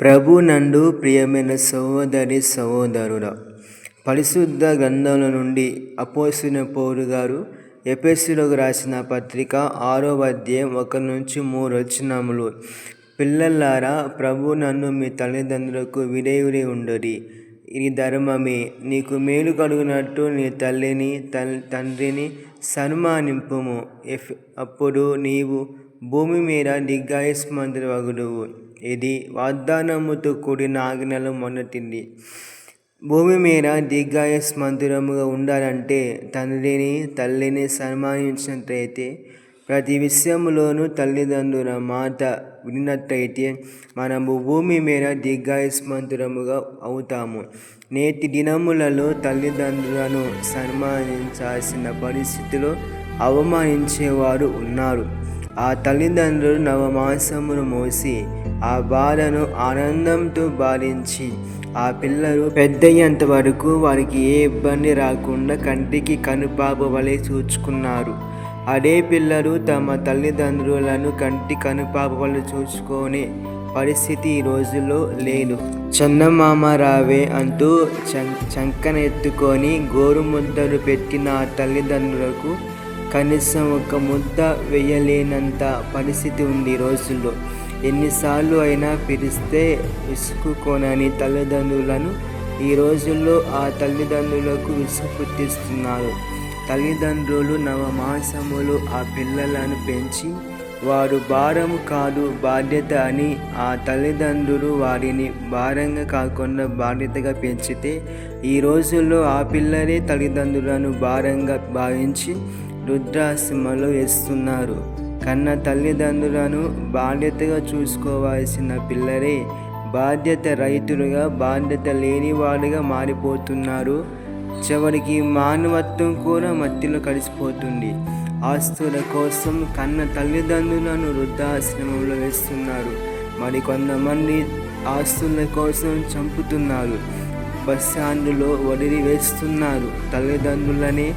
ప్రభు నందు ప్రియమైన సహోదరి సహోదరుల పరిశుద్ధ గ్రంథముల నుండి అపోసిన పౌరు గారు ఎపెసిలోకి రాసిన పత్రిక ఆరో అధ్యాయం ఒక నుంచి మూడు వచనములు. పిల్లలారా ప్రభు నన్ను మీ తల్లిదండ్రులకు విడేవిడి ఉండరి ఇది ధర్మమే నీకు మేలు కలుగునట్టు నీ తల్లిని తల్ తండ్రిని సన్మానింపుము. ఎఫ్ అప్పుడు నీవు భూమి మీద దీర్ఘాయుష్మంతుడవగుదువు ఇది వాగ్దానముతో కూడిన ఆజ్ఞలు మొదటిది భూమి మీద దీర్ఘాయుష్మంతురముగా ఉండాలంటే తండ్రిని తల్లిని సన్మానించినట్లయితే ప్రతి విషయంలోనూ తల్లిదండ్రుల మాట విన్నట్టయితే మనము భూమి మీద దీర్ఘాయుష్మంతురముగా అవుతాము. నేటి దినములలో తల్లిదండ్రులను సన్మానించాల్సిన పరిస్థితిలో అవమానించేవారు ఉన్నారు. ఆ తల్లిదండ్రులు నవమాసమును మోసి ఆ బాధను ఆనందంతో బాలించి ఆ పిల్లలు పెద్దయ్యేంత వరకు వారికి ఏ ఇబ్బంది రాకుండా కంటికి కనుపాప వలె చూచుకున్నారు. అదే పిల్లలు తమ తల్లిదండ్రులను కంటి కనుపాప వలె చూసుకునే పరిస్థితి ఈ రోజుల్లో లేదు. చందమామ రావే అంటూ చం చంకనెత్తుకొని గోరుముద్దలు పెట్టిన ఆ తల్లిదండ్రులకు కనీసం ఒక ముద్ద వేయలేనంత పరిస్థితి ఉంది ఈ రోజుల్లో. ఎన్నిసార్లు అయినా పిలిస్తే విసుకుకోనని తల్లిదండ్రులను ఈ రోజుల్లో ఆ తల్లిదండ్రులకు విసుగు పుట్టిస్తున్నారు. తల్లిదండ్రులు నవమాసములు ఆ పిల్లలను పెంచి వారు భారం కాదు బాధ్యత అని ఆ తల్లిదండ్రులు వారిని భారంగా కాకుండా బాధ్యతగా పెంచితే ఈ రోజుల్లో ఆ పిల్లలే తల్లిదండ్రులను భారంగా భావించి వృద్ధాశ్రమలో వేస్తున్నారు. కన్న తల్లిదండ్రులను బాధ్యతగా చూసుకోవాల్సిన పిల్లలే బాధ్యత రైతులుగా బాధ్యత లేనివాడుగా మారిపోతున్నారు. చివరికి మానవత్వం కూడా మట్టిలో కలిసిపోతుంది. ఆస్తుల కోసం కన్న తల్లిదండ్రులను వృద్ధాశ్రమంలో వేస్తున్నారు. మరి కొంతమంది ఆస్తుల కోసం చంపుతున్నారు. బస్ స్టాండ్లో వదిలి వేస్తున్నారు తల్లిదండ్రులనే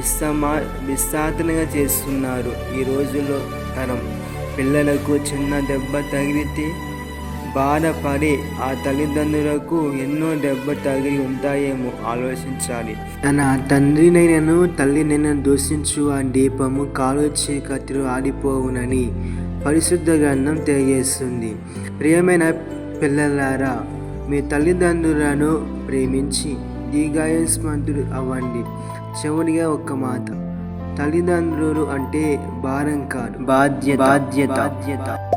విస్తమా విస్తాతనగా చేస్తున్నారు. ఈ రోజుల్లో తరం పిల్లలకు చిన్న దెబ్బ తగిలితే బాధపడి ఆ తల్లిదండ్రులకు ఎన్నో దెబ్బ తగిలి ఉంటాయేమో ఆలోచించాలి. తన తండ్రినైనను తల్లినైనా దూషించు ఆ దీపము కాలుచ్చే కత్తిలో ఆడిపోవునని పరిశుద్ధ గ్రంథం తెలియజేస్తుంది. ప్రియమైన పిల్లలారా మీ తల్లిదండ్రులను ప్రేమించి దీర్ఘాయుష్మంతుడు అవ్వండి. చివరిగా ఒక్క మాట. తల్లిదండ్రులు అంటే భారం కాదు. బాధ్యత. బాధ్యత. బాధ్యత.